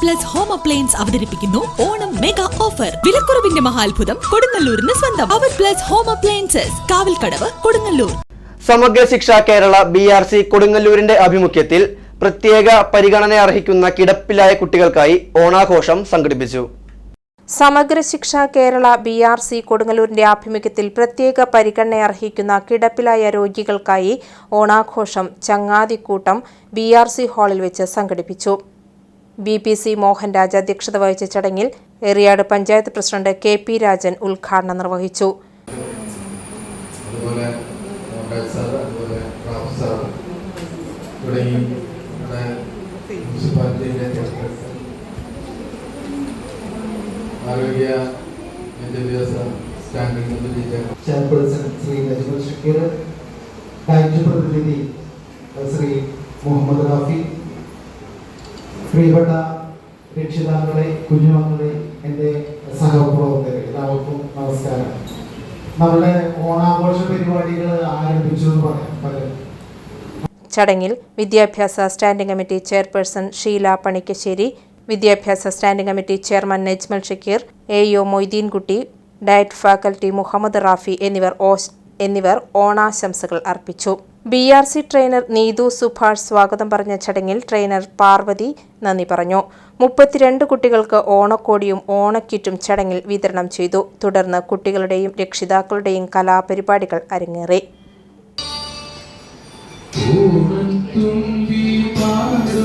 Plus home appliance അവതരിപ്പിക്കുന്നു Onam mega offer വിലക്കുറവിന്റെ മഹാത്ഭുതം കൊടുങ്ങല്ലൂരിന് സ്വന്തം. അവർ plus home appliances Kavalkadavu Kodungallur. Samagra Shiksha Kerala B R C കൊടുങ്ങല്ലൂരിന്റെ ആഭിമുഖ്യത്തിൽ പ്രത്യേക പരിഗണന അർഹിക്കുന്ന കിടപ്പിലായ കുട്ടികൾക്കായി ഓണാഘോഷം സംഘടിപ്പിച്ചു. Samagra Shiksha Kerala B R C കൊടുങ്ങല്ലൂരിന്റെ ആഭിമുഖ്യത്തിൽ പ്രത്യേക പരിഗണന അർഹിക്കുന്ന കിടപ്പിലായ രോഗികൾക്കായി ഓണാഘോഷം ചങ്ങാതിക്കൂട്ടം ബി ആർ സി ഹാളിൽ വെച്ച് സംഘടിപ്പിച്ചു. ബി പി സി മോഹൻരാജ് അധ്യക്ഷത വഹിച്ച ചടങ്ങിൽ Eriyad panchayat president K P Rajan ഉദ്ഘാടനം നിർവഹിച്ചു. ആരോഗ്യ വിദ്യാഭ്യാസ standing committee chairperson Shri Najmal Shakeer bank പ്രതിനിധി ശ്രീ മുഹമ്മദ് റാഫി പ്രിയപ്പെട്ട രക്ഷിതാക്കളെ കുഞ്ഞുമക്കളെ എന്റെ സഹപ്രവർത്തകരെ എല്ലാവർക്കും നമസ്കാരം. നമ്മുടെ ഓണാഘോഷ പരിപാടികൾ ആരംഭിച്ചു എന്ന് പറയാം. പലരും ചടങ്ങിൽ വിദ്യാഭ്യാസ standing committee chairperson Sheela Panikkassery വിദ്യാഭ്യാസ standing committee chairman Najmal Shakeer A O Moideenkutty DIET faculty Muhammad Rafi എന്നിവർ എന്നിവർ ഓണാശംസകൾ അർപ്പിച്ചു. B R C trainer Neethu Subhash സ്വാഗതം പറഞ്ഞ ചടങ്ങിൽ ട്രെയിനർ പാർവതി നന്ദി പറഞ്ഞു. മുപ്പത്തിരണ്ട് കുട്ടികൾക്ക് ഓണക്കോടിയും ഓണക്കിറ്റും ചടങ്ങിൽ വിതരണം ചെയ്തു. തുടർന്ന് കുട്ടികളുടെയും രക്ഷിതാക്കളുടെയും കലാപരിപാടികൾ അരങ്ങേറി. ഓർമ്മയും കാവിൽ